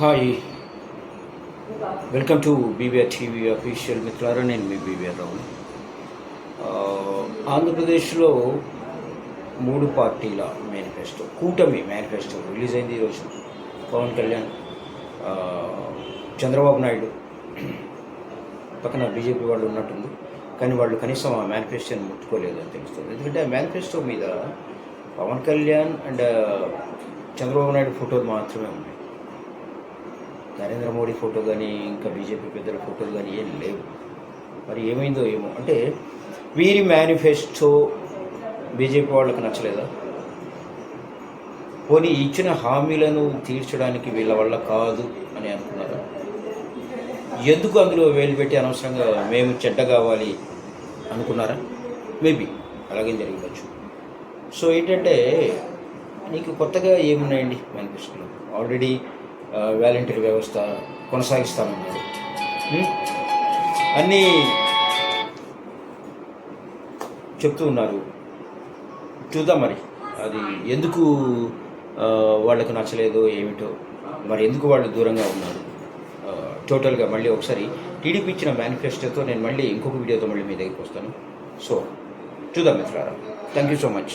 Hi. Welcome to BVR TV official మిత్రులారా నేను మీ BVR రావు ఆంధ్రప్రదేశ్లో మూడు పార్టీల మేనిఫెస్టో కూటమి మేనిఫెస్టో రిలీజ్ అయింది ఈరోజు పవన్ కళ్యాణ్ చంద్రబాబు నాయుడు పక్కన బీజేపీ వాళ్ళు ఉన్నట్టుంది. కానీ వాళ్ళు కనీసం ఆ మేనిఫెస్టోని ముట్టుకోలేదు అని తెలుస్తుంది. ఎందుకంటే ఆ మేనిఫెస్టో మీద పవన్ కళ్యాణ్ అండ్ చంద్రబాబు నాయుడు ఫోటోలు మాత్రమే ఉన్నాయి. నరేంద్ర మోడీ ఫోటో కానీ ఇంకా బీజేపీ పెద్దల ఫోటోలు కానీ ఏం లేవు. మరి ఏమైందో ఏమో అంటే వీరి మేనిఫెస్టో బీజేపీ వాళ్ళకి నచ్చలేదా? పోనీ ఇచ్చిన హామీలను తీర్చడానికి వీళ్ళ వల్ల కాదు అని అనుకున్నారా? ఎందుకు అందులో వేలు పెట్టి అనవసరంగా మేము చెడ్డ కావాలి అనుకున్నారా? మేబీ అలాగే జరగవచ్చు సో ఏంటంటే నీకు కొత్తగా ఏమున్నాయండి మేనిఫెస్టోలో ఆల్రెడీ వాలంటీర్ వ్యవస్థ కొనసాగిస్తామన్నారు. అన్నీ చెప్తూ ఉన్నారు. చూద్దాం మరి. అది ఎందుకు వాళ్ళకు నచ్చలేదో ఏమిటో మరి ఎందుకు వాళ్ళు దూరంగా ఉన్నారు? టోటల్గా మళ్ళీ ఒకసారి టీడీపీ ఇచ్చిన మేనిఫెస్టోతో నేను మళ్ళీ ఇంకొక వీడియోతో మళ్ళీ మీ దగ్గరికి వస్తాను. సో చూద్దాం మిత్రులారా. Thank you so much